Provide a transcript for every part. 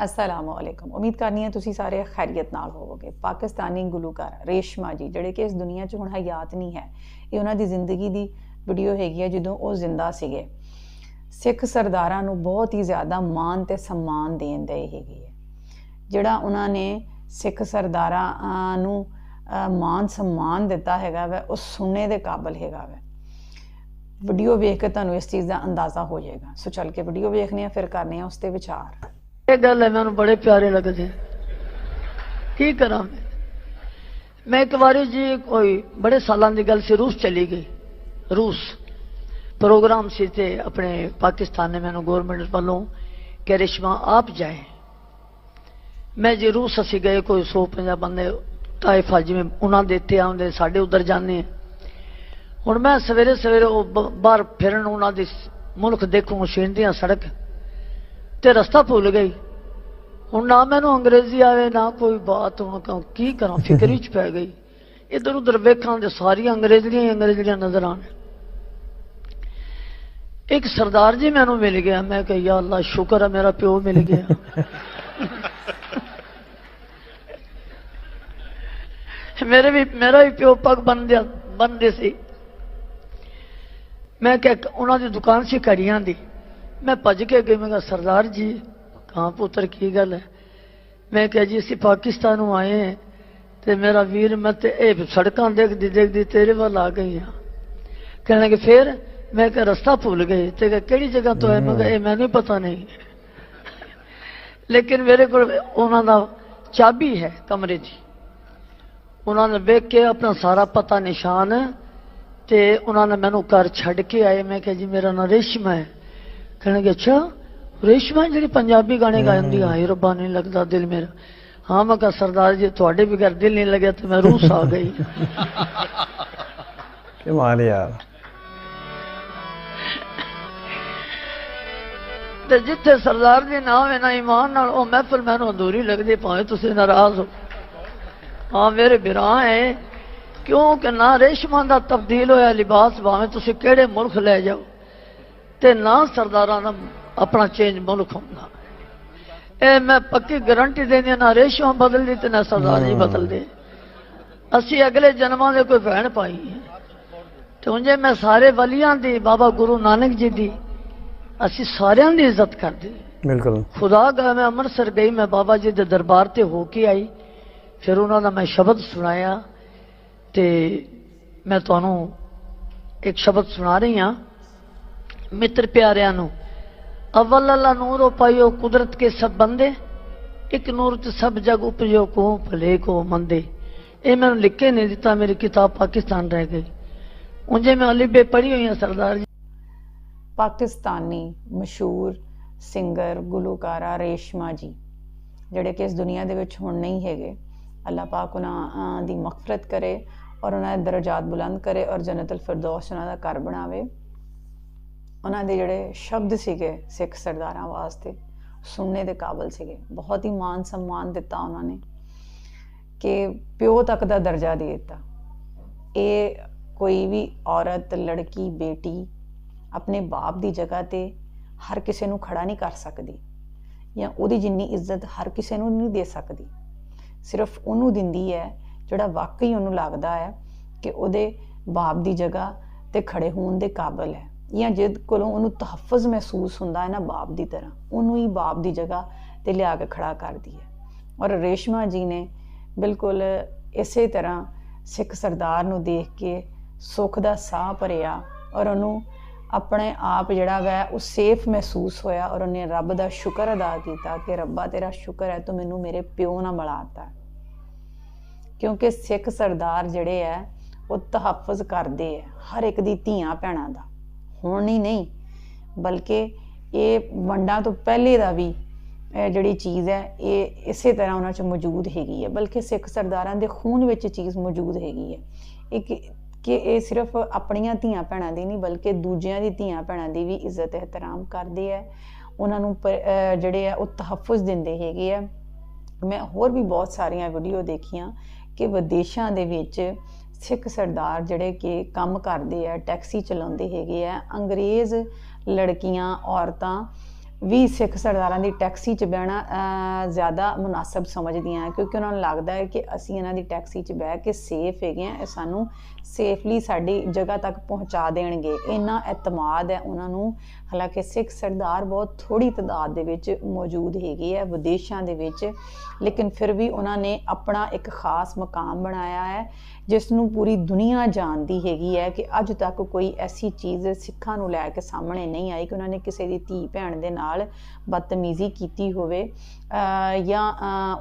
ਅਸਲਾਮੁ ਅਲੈਕੁਮ ਉਮੀਦ ਕਰਨੀ ਹੈ ਤੁਸੀਂ ਸਾਰੇ ਖੈਰੀਅਤ ਨਾਲ ਹੋਵੋਗੇ ਪਾਕਿਸਤਾਨੀ ਗੁਲੂਕਾਰ ਰੇਸ਼ਮਾ ਜੀ ਜਿਹੜੇ ਕਿ ਇਸ ਦੁਨੀਆ 'ਚ ਹੁਣ ਹਯਾਤ ਨਹੀਂ ਹੈ ਇਹ ਉਹਨਾਂ ਦੀ ਜ਼ਿੰਦਗੀ ਦੀ ਵੀਡੀਓ ਹੈਗੀ ਹੈ ਜਦੋਂ ਉਹ ਜ਼ਿੰਦਾ ਸੀਗੇ ਸਿੱਖ ਸਰਦਾਰਾਂ ਨੂੰ ਬਹੁਤ ਹੀ ਜ਼ਿਆਦਾ ਮਾਣ ਤੇ ਸਨਮਾਨ ਦੇਣ ਦੇ ਹੈਗੀ ਹੈ ਜਿਹੜਾ ਉਹਨਾਂ ਨੇ ਸਿੱਖ ਸਰਦਾਰਾਂ ਨੂੰ ਮਾਨ ਸਨਮਾਨ ਦਿੱਤਾ ਹੈਗਾ ਵੈ ਉਹ ਸੁਣਨੇ ਦੇ ਕਾਬਲ ਹੈਗਾ ਵੈ ਵੀਡੀਓ ਵੇਖ ਕੇ ਤੁਹਾਨੂੰ ਇਸ ਚੀਜ਼ ਦਾ ਅੰਦਾਜ਼ਾ ਹੋ ਜਾਏਗਾ ਸੋ ਚੱਲ ਕੇ ਵੀਡੀਓ ਵੇਖਨੇ ਆ ਫਿਰ ਕਰਨੇ ਆ ਉਸ ਤੇ ਵਿਚਾਰ ਇਹ ਗੱਲ ਹੈ ਮੈਨੂੰ ਬੜੇ ਪਿਆਰੇ ਲੱਗਦੇ ਕੀ ਕਰਾਂ ਮੈਂ? ਮੈਂ ਇੱਕ ਵਾਰੀ ਜੀ ਕੋਈ ਬੜੇ ਸਾਲਾਂ ਦੀ ਗੱਲ ਸੀ, ਰੂਸ ਚਲੀ ਗਈ। ਰੂਸ। ਪ੍ਰੋਗਰਾਮ ਸੀ ਤੇ ਆਪਣੇ ਪਾਕਿਸਤਾਨ ਨੇ ਮੈਨੂੰ ਗਵਰਨਮੈਂਟ ਵੱਲੋਂ ਕਿ ਰਿਸ਼ਮਾ ਆਪ ਜਾਏ। ਮੈਂ ਜੀ ਰੂਸ ਅਸੀਂ ਗਏ, ਕੋਈ 150 ਬੰਦੇ, ਤਾਇਫਾ ਜਿਵੇਂ ਉਹਨਾਂ ਦੇ ਇੱਥੇ ਆਉਂਦੇ, ਸਾਡੇ ਉਧਰ ਜਾਂਦੇ ਹੁਣ ਮੈਂ ਸਵੇਰੇ ਸਵੇਰੇ ਉਹ ਬਾਹਰ ਫਿਰਨ, ਉਹਨਾਂ ਦੀ ਮੁਲਕ ਦੇਖੂ ਸ਼ਿੰਦੀਆਂ ਸੜਕ। ਤੇ ਰਸਤਾ ਭੁੱਲ ਗਈ। ਹੁਣ ਨਾ ਮੈਨੂੰ ਅੰਗਰੇਜ਼ੀ ਆਵੇ ਨਾ ਕੋਈ ਬਾਤ ਹੁਣ ਕ- ਕੀ ਕਰਾਂ? ਫਿਕਰ ਵਿੱਚ ਪੈ ਗਈ। ਇਧਰ ਉਧਰ ਵੇਖਾਂ ਤੇ ਸਾਰੀਆਂ ਅੰਗਰੇਜ਼ੀਆਂ ਅੰਗਰੇਜ਼ੀਆਂ ਨਜ਼ਰ ਆਣ। ਇੱਕ ਸਰਦਾਰ ਜੀ ਮੈਨੂੰ ਮਿਲ ਗਿਆ। ਮੈਂ ਕਿਹਾ ਯਾ ਅੱਲਾ ਸ਼ੁਕਰ ਹੈ ਮੇਰਾ ਪਿਓ ਮਿਲ ਗਿਆ। ਮੇਰੇ ਵੀ ਮੇਰਾ ਵੀ ਪਿਓ ਪੱਗ ਬੰਨਿਆ ਬੰਨਦੇ ਸੀ। ਮੈਂ ਕਿਹਾ ਉਹਨਾਂ ਦੀ ਦੁਕਾਨ ਸੀ ਘੜੀਆਂ ਦੀ। ਮੈਂ ਭੱਜ ਕੇ ਗਈ ਮੈਂ ਕਿਹਾ, ਸਰਦਾਰ ਜੀ, ਕਹਾਂ ਪੁੱਤਰ, ਕੀ ਗੱਲ ਹੈ? ਮੈਂ ਕਿਹਾ ਜੀ, ਅਸੀਂ ਪਾਕਿਸਤਾਨੋਂ ਆਏ ਹਾਂ ਤੇ ਮੇਰਾ ਵੀਰ, ਮੈਂ ਤੇ ਇਹ ਸੜਕਾਂ ਦੇਖਦੀ ਦੇਖਦੀ ਤੇਰੇ ਵੱਲ ਆ ਗਈ ਹਾਂ। ਕਹਿਣ ਲੱਗੇ, ਫਿਰ? ਮੈਂ ਕਿਹਾ, ਰਸਤਾ ਭੁੱਲ ਗਏ। ਤੇ ਕਿਹੜੀ ਜਗ੍ਹਾ ਤੋਂ ਹੈ ਮੈਂ ਕਿਹਾ, ਇਹ ਮੈਨੂੰ ਪਤਾ ਨਹੀਂ। ਲੇਕਿਨ ਮੇਰੇ ਕੋਲ ਉਹਨਾਂ ਦਾ ਚਾਬੀ ਹੈ ਕਮਰੇ ਦੀ ਉਹਨਾਂ ਨੇ ਵੇਖ ਕੇ ਆਪਣਾ ਸਾਰਾ ਪਤਾ, ਨਿਸ਼ਾਨ ਤੇ ਉਹਨਾਂ ਨੇ ਮੈਨੂੰ ਘਰ ਛੱਡ ਕੇ ਆਏ। ਮੈਂ ਕਿਹਾ ਜੀ, ਮੇਰਾ ਨਾਂ ਰੇਸ਼ਮਾ ਹੈ। ਕਹਿਣਗੇ ਅੱਛਾ ਰੇਸ਼ਮਾ ਜਿਹੜੀ ਪੰਜਾਬੀ ਗਾਣੇ ਗਾਉਂਦੀ ਹਾਏ ਰੱਬਾ ਨਹੀਂ ਲੱਗਦਾ ਦਿਲ ਮੇਰਾ। ਹਾਂ ਮੈਂ ਕਿਹਾ ਸਰਦਾਰ ਜੀ ਤੁਹਾਡੇ ਬਗੈਰ ਦਿਲ ਨਹੀਂ ਲੱਗਿਆ ਤੇ ਮੈਂ ਰੂਸ ਆ ਗਈ। ਕਮਾਲ ਯਾਰ। ਤੇ ਜਿੱਥੇ ਸਰਦਾਰ ਜੀ ਨਾ ਹੋਵੇ ਨਾ ਇਮਾਨ ਨਾਲ ਉਹ ਮਹਿਫਲ ਮੈਨੂੰ ਅਧੂਰੀ ਲੱਗਦੀ ਭਾਵੇਂ ਤੁਸੀਂ ਨਾਰਾਜ਼ ਹੋ। ਹਾਂ ਮੇਰੇ ਬਿਰਾਂ ਹੈ। ਕਿਉਂਕਿ ਨਾ ਰੇਸ਼ਮਾਂ ਦਾ ਤਬਦੀਲ ਹੋਇਆ ਲਿਬਾਸ ਭਾਵੇਂ ਤੁਸੀਂ ਕਿਹੜੇ ਮੁਲਕ ਲੈ ਜਾਓ। ਤੇ ਨਾ ਸਰਦਾਰਾਂ ਦਾ ਆਪਣਾ ਚੇਂਜ ਮੁਲਕ ਹੁੰਦਾ। ਇਹ ਮੈਂ ਪੱਕੀ ਗਾਰੰਟੀ ਦੇਣੀ ਨਾ ਰੇਸ਼ਮਾਂ ਬਦਲਦੀ ਤੇ ਨਾ ਸਰਦਾਰ ਜੀ ਬਦਲਦੇ। ਅਸੀਂ ਅਗਲੇ ਜਨਮਾਂ ਦੇ ਕੋਈ ਭੈਣ ਪਾਈ ਹੈ। ਤੇ ਉਂਝੇ ਮੈਂ ਸਾਰੇ ਵਲੀਆਂ ਦੀ ਬਾਬਾ ਗੁਰੂ ਨਾਨਕ ਜੀ ਦੀ ਅਸੀਂ ਸਾਰਿਆਂ ਦੀ ਇੱਜ਼ਤ ਕਰਦੇ। ਬਿਲਕੁਲ। ਖੁਦਾ ਗਾ ਮੈਂ ਅੰਮ੍ਰਿਤਸਰ ਗਈ ਮੈਂ ਬਾਬਾ ਜੀ ਦੇ ਦਰਬਾਰ ਤੇ ਹੋ ਕੇ ਆਈ। ਫਿਰ ਉਹਨਾਂ ਦਾ ਮੈਂ ਸ਼ਬਦ ਸੁਣਾਇਆ ਤੇ ਮੈਂ ਤੁਹਾਨੂੰ ਇੱਕ ਸ਼ਬਦ ਸੁਣਾ ਰਹੀ ਹਾਂ। ਮਿੱਤਰ ਪਿਆਰਿਆਂ ਨੂੰ, ਅਵਲ ਅੱਲਾ ਨੂਰੋ ਪਾਇਓ ਕੁਦਰਤ ਕੇ ਸਭ ਬੰਦੇ, ਇੱਕ ਨੂਰ ਤੇ ਸਭ ਜਗ ਉਪਜੋ ਕੋ ਭਲੇ ਕੋ ਮੰਦੇ। ਇਹ ਮੈਨੂੰ ਲਿਖ ਕੇ ਨਹੀਂ ਦਿੱਤਾ, ਮੇਰੀ ਕਿਤਾਬ ਪਾਕਿਸਤਾਨ ਰਹਿ ਗਈ। ਉਂਝੇ ਮੈਂ ਅਲੀਬੇ ਪੜ੍ਹੀ ਹੋਈ ਹਾਂ, ਸਰਦਾਰ ਜੀ। ਪਾਕਿਸਤਾਨੀ ਮਸ਼ਹੂਰ ਸਿੰਗਰ, ਗੁਲੂਕਾਰਾ ਰੇਸ਼ਮਾ ਜੀ, ਜਿਹੜੇ ਕਿ ਇਸ ਦੁਨੀਆ ਦੇ ਵਿੱਚ ਹੁਣ ਨਹੀਂ ਹੈਗੇ। ਅੱਲਾਹ ਪਾਕ ਉਹਨਾਂ ਦੀ ਮਗਫਰਤ ਕਰੇ ਔਰ ਉਹਨਾਂ ਦੇ ਦਰਜਾਤ ਬੁਲੰਦ ਕਰੇ ਔਰ ਜੰਨਤੁਲ ਫਿਰਦੌਸ ਉਹਨਾਂ ਦਾ ਘਰ ਬਣਾਵੇ। ਉਹਨਾਂ ਦੇ ਜਿਹੜੇ ਸ਼ਬਦ ਸੀਗੇ ਸਿੱਖ ਸਰਦਾਰਾਂ ਵਾਸਤੇ ਸੁਣਨੇ ਦੇ ਕਾਬਲ ਸੀਗੇ। ਬਹੁਤ ਹੀ ਮਾਨ ਸਨਮਾਨ ਦਿੱਤਾ ਉਹਨਾਂ ਨੇ ਕਿ ਪਿਓ ਤੱਕ ਦਾ ਦਰਜਾ ਦੇ ਦਿੱਤਾ। ਇਹ ਕੋਈ ਵੀ ਔਰਤ, ਲੜਕੀ, ਬੇਟੀ ਆਪਣੇ ਬਾਪ ਦੀ ਜਗ੍ਹਾ ਤੇ ਹਰ ਕਿਸੇ ਨੂੰ ਖੜਾ ਨਹੀਂ ਕਰ ਸਕਦੀ ਜਾਂ ਉਹਦੀ ਜਿੰਨੀ ਇੱਜ਼ਤ ਹਰ ਕਿਸੇ ਨੂੰ ਨਹੀਂ ਦੇ ਸਕਦੀ। ਸਿਰਫ ਉਹਨੂੰ ਦਿੰਦੀ ਹੈ ਜਿਹੜਾ ਵਾਕਈ ਉਹਨੂੰ ਲੱਗਦਾ ਹੈ ਕਿ ਉਹਦੇ ਬਾਪ ਦੀ ਜਗ੍ਹਾ ਤੇ ਖੜੇ ਹੋਣ ਦੇ ਕਾਬਿਲ ਹੈ। ਜਾਂ ਜਿਦ ਕੋਲੋਂ ਉਹਨੂੰ ਤਹਫਜ਼ ਮਹਿਸੂਸ ਹੁੰਦਾ ਹੈ ਨਾ ਬਾਪ ਦੀ ਤਰ੍ਹਾਂ, ਉਹਨੂੰ ਹੀ ਬਾਪ ਦੀ ਜਗ੍ਹਾ ਤੇ ਲਿਆ ਕੇ ਖੜਾ ਕਰਦੀ ਹੈ। ਔਰ ਰੇਸ਼ਮਾ ਜੀ ਨੇ ਬਿਲਕੁਲ ਇਸੇ ਤਰ੍ਹਾਂ ਸਿੱਖ ਸਰਦਾਰ ਨੂੰ ਦੇਖ ਕੇ ਸੁੱਖ ਦਾ ਸਾਹ ਭਰਿਆ ਔਰ ਉਹਨੂੰ ਆਪਣੇ ਆਪ ਜਿਹੜਾ ਵੈ, ਉਹ ਸੇਫ ਮਹਿਸੂਸ ਹੋਇਆ ਔਰ ਉਹਨੇ ਰੱਬ ਦਾ ਸ਼ੁਕਰ ਅਦਾ ਕੀਤਾ ਕਿ ਰੱਬਾ ਤੇਰਾ ਸ਼ੁਕਰ ਹੈ, ਤੂੰ ਮੈਨੂੰ ਮੇਰੇ ਪਿਓ ਨਾਲ ਮਿਲਾਤਾ ਕਿਉਂਕਿ ਸਿੱਖ ਸਰਦਾਰ ਜਿਹੜੇ ਹੈ, ਉਹ ਤਹਫਜ਼ ਕਰਦੇ ਹੈ, ਹਰ ਇੱਕ ਦੀ ਧੀਆਂ ਭੈਣਾਂ ਦਾ। ਹੁਣ ਹੀ ਨਹੀਂ, ਬਲਕਿ ਇਹ ਵੰਡਾਂ ਤੋਂ ਪਹਿਲੇ ਦਾ ਵੀ ਜਿਹੜੀ ਚੀਜ਼ ਹੈ, ਇਹ ਇਸੇ ਤਰ੍ਹਾਂ ਉਹਨਾਂ 'ਚ ਮੌਜੂਦ ਹੈਗੀ ਹੈ, ਬਲਕਿ ਸਿੱਖ ਸਰਦਾਰਾਂ ਦੇ ਖੂਨ ਵਿੱਚ ਚੀਜ਼ ਮੌਜੂਦ ਹੈਗੀ ਹੈ। ਇਹ ਕਿ ਇਹ ਸਿਰਫ ਆਪਣੀਆਂ ਧੀਆਂ ਭੈਣਾਂ ਦੀ ਨਹੀਂ, ਬਲਕਿ ਦੂਜਿਆਂ ਦੀ ਧੀਆਂ ਭੈਣਾਂ ਦੀ ਵੀ ਇੱਜ਼ਤ ਇਹਤਰਾਮ ਕਰਦੇ ਆ ਉਹਨਾਂ ਨੂੰ ਜਿਹੜੇ ਆ, ਉਹ ਤਹਫੁਜ਼ ਦਿੰਦੇ ਹੈਗੇ ਆ। ਮੈਂ ਹੋਰ ਵੀ ਬਹੁਤ ਸਾਰੀਆਂ ਵੀਡੀਓ ਦੇਖੀਆਂ ਕਿ ਵਿਦੇਸ਼ਾਂ ਦੇ ਵਿੱਚ ਸਿੱਖ ਸਰਦਾਰ ਜਿਹੜੇ ਕਿ ਕੰਮ ਕਰਦੇ ਆ ਟੈਕਸੀ ਚਲਾਉਂਦੇ ਹੈਗੇ ਆ ਅੰਗਰੇਜ਼ ਲੜਕੀਆਂ ਔਰਤਾਂ ਵੀ ਸਿੱਖ ਸਰਦਾਰਾਂ ਦੀ ਟੈਕਸੀ 'ਚ ਬਹਿਣਾ ਜ਼ਿਆਦਾ ਮੁਨਾਸਬ ਸਮਝਦੀਆਂ ਹੈ ਕਿਉਂਕਿ ਉਹਨਾਂ ਨੂੰ ਲੱਗਦਾ ਹੈ ਕਿ ਅਸੀਂ ਇਹਨਾਂ ਦੀ ਟੈਕਸੀ 'ਚ ਬਹਿ ਕੇ ਸੇਫ ਹੈਗੇ ਆ ਇਹ ਸਾਨੂੰ ਸੇਫਲੀ ਸਾਡੀ ਜਗ੍ਹਾ ਤੱਕ ਪਹੁੰਚਾ ਦੇਣਗੇ। ਇੰਨਾ ਇਤਮਾਦ ਹੈ ਉਹਨਾਂ ਨੂੰ, ਹਾਲਾਂਕਿ ਸਿੱਖ ਸਰਦਾਰ ਬਹੁਤ ਥੋੜੀ ਤਦਾਦ ਦੇ ਵਿੱਚ ਮੌਜੂਦ ਹੈਗੇ ਆ, ਵਿਦੇਸ਼ਾਂ ਦੇ ਵਿੱਚ, ਲੇਕਿਨ ਫਿਰ ਵੀ ਉਹਨਾਂ ਨੇ ਆਪਣਾ ਇੱਕ ਖਾਸ ਮਕਾਮ ਬਣਾਇਆ ਹੈ, ਜਿਸ ਨੂੰ ਪੂਰੀ ਦੁਨੀਆ ਜਾਣਦੀ ਹੈਗੀ ਹੈ ਕਿ ਅੱਜ ਤੱਕ ਕੋਈ ਐਸੀ ਚੀਜ਼ ਸਿੱਖਾਂ ਨੂੰ ਲੈ ਕੇ ਸਾਹਮਣੇ ਨਹੀਂ ਆਈ ਕਿ ਉਹਨਾਂ ਨੇ ਕਿਸੇ ਦੀ ਧੀ ਭੈਣ ਦੇ ਨਾਲ ਬਦਤਮੀਜ਼ੀ ਕੀਤੀ ਹੋਵੇ ਜਾਂ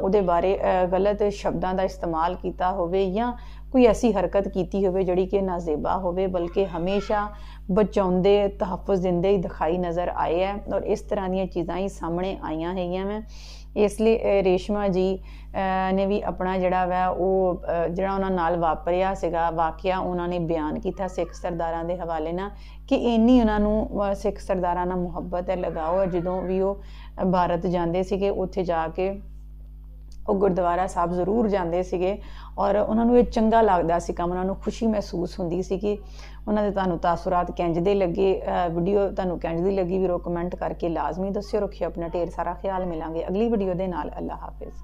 ਉਹਦੇ ਬਾਰੇ, ਅਹ ਗਲਤ ਸ਼ਬਦਾਂ ਦਾ ਇਸਤੇਮਾਲ ਕੀਤਾ ਹੋਵੇ ਜਾਂ ਕੋਈ ਐਸੀ ਹਰਕਤ ਕੀਤੀ ਹੋਵੇ ਜਿਹੜੀ ਕਿ ਨਾਜ਼ੇਬਾ ਹੋਵੇ, ਬਲਕਿ ਹਮੇਸ਼ਾ ਬਚਾਉਂਦੇ, ਤਹਫੁਜ਼ ਦਿੰਦੇ ਹੀ ਦਿਖਾਈ ਨਜ਼ਰ ਆਏ ਹੈ ਔਰ ਇਸ ਤਰ੍ਹਾਂ ਦੀਆਂ ਚੀਜ਼ਾਂ ਹੀ ਸਾਹਮਣੇ ਆਈਆਂ ਹੈਗੀਆਂ ਮੈਂ ਇਸ ਲਈ ਰੇਸ਼ਮਾ ਜੀ, ਅਹ, ਨੇ ਵੀ ਆਪਣਾ ਜਿਹੜਾ ਵਾ ਉਹ ਜਿਹੜਾ ਉਹਨਾਂ ਨਾਲ ਵਾਪਰਿਆ ਸੀਗਾ, ਵਾਕਿਆ ਉਹਨਾਂ ਨੇ ਬਿਆਨ ਕੀਤਾ ਸਿੱਖ ਸਰਦਾਰਾਂ ਦੇ ਹਵਾਲੇ ਨਾਲ ਕਿ ਇੰਨੀ ਉਹਨਾਂ ਨੂੰ ਸਿੱਖ ਸਰਦਾਰਾਂ ਨਾਲ ਮੁਹੱਬਤ ਹੈ, ਲਗਾਓ ਹੈ ਜਦੋਂ ਵੀ ਉਹ ਭਾਰਤ ਜਾਂਦੇ ਸੀਗੇ, ਉੱਥੇ ਜਾ ਕੇ ਉਹ ਗੁਰਦੁਆਰਾ ਸਾਹਿਬ ਜ਼ਰੂਰ ਜਾਂਦੇ ਸੀਗੇ ਔਰ ਉਹਨਾਂ ਨੂੰ ਇਹ ਚੰਗਾ ਲੱਗਦਾ ਸੀ ਕੰਮ, ਉਹਨਾਂ ਨੂੰ ਖੁਸ਼ੀ ਮਹਿਸੂਸ ਹੁੰਦੀ ਸੀ ਕਿ ਉਹਨਾਂ ਦੇ ਤੁਹਾਨੂੰ ਤਾਸੁਰਾਤ ਕਿੰਜ ਲੱਗੇ ਵੀਡੀਓ ਤੁਹਾਨੂੰ ਕਿੰਜ ਦੀ ਲੱਗੀ ਵੀਰੋ ਕਮੈਂਟ ਕਰਕੇ ਲਾਜ਼ਮੀ ਦੱਸਿਓ, ਰੱਖਿਓ, ਆਪਣਾ ਢੇਰ ਸਾਰਾ ਖਿਆਲ ਮਿਲਾਂਗੇ ਅਗਲੀ ਵੀਡੀਓ ਦੇ ਨਾਲ ਅੱਲਾ ਹਾਫਿਜ਼।